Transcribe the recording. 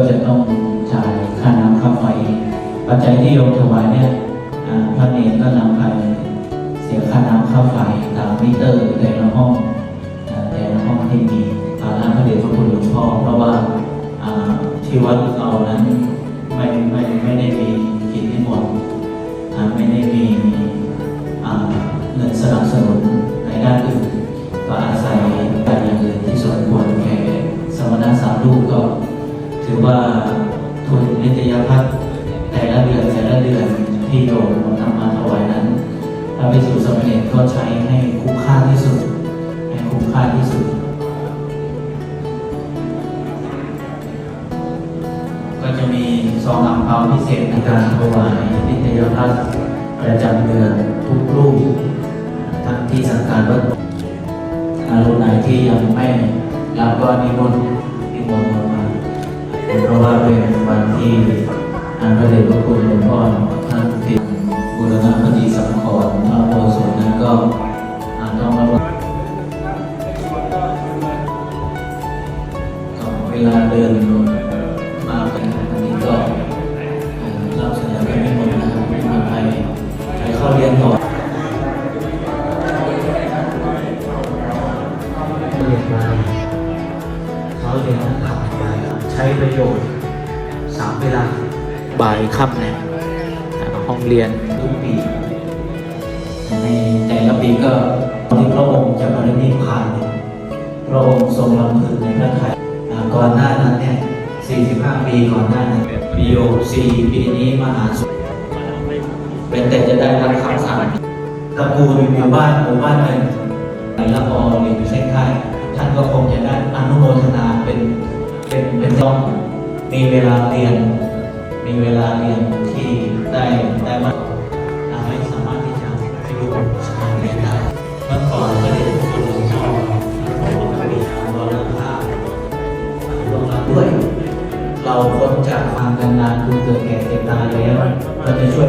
ก็จะต้องจ่ายค่าน้ำค่าไฟ ปัจจัยที่โยมถวายเนี่ยพระเนรก็นำไปเสียค่าน้ำค่าไฟตามมิเตอร์แต่ละห้องแต่ละห้องที่มีตามพระเดชพระคุณหลวงพ่อเพราะว่าที่วัดเรานั้นไม่ไม่ไม่ได้มีกิจนิมนต์ไม่ได้ ถือว่าทุนนิตยพัฒน์แต่ละเดือนแต่ละเดือนที่โยมนำมาถวายนั้นพระภิกษุสมเณรก็ใช้ให้คุ้มค่าที่สุด ให้คุ้มค่าที่สุด ก็จะมีซองอังเปาพิเศษในการถวายนิตยพัฒน์ประจำเดือนทุกรูปทั้งที่สังการวัดอารมณ์ไหนที่ยังไม่รับก็นิมนต์นิมนต์มา ว่าเป็นวันที่ทางพระเดชพระคุณหลวงพ่อท่านติดบูรณะปฏิสังขรพระโพสมนั้นก็อาต้องระวังก็เวลาเดินมาเป็นอันนี้ก็เอ่อรับสัญญาณไม่หมดนะครับม่มาไปไปเข้าเรียนต่อเรียนมาเขาเรียนทั้งขับใช้ประโยชน์ สามเวลา บ่ายค่ำเนี่ยห้องเรียนทุกปี ในแต่ละปีก็ที่พระองค์จะปรินิพพานเนี่ยพระองค์ทรงรำพึงในพระทัยอ่าก่อนหน้านั้นเนี่ย 45 ปีก่อนหน้านั้นปีโย4ปีนี้มหาสุขเป็นแต่จะได้รับคำสั่งตระกูลหมู่บ้านหมู่บ้านหนึ่งในละออหรือเส้นค่ายท่านก็คงจะได้อนุโมทนาเป็นเป็นเป็นต้อง มีเวลาเรียน มีเวลาเรียนที่ได้ได้มาอ่าไม่สามารถที่จะไปดูสถานเรียนได้เมื่อก่อนก็เรียนคุณหลวงพ่อพระบิดางรภาพลงรับด้วย เราคนจากความกันนานคือเกิดแก่เจ็บตายแล้วก็จะช่วย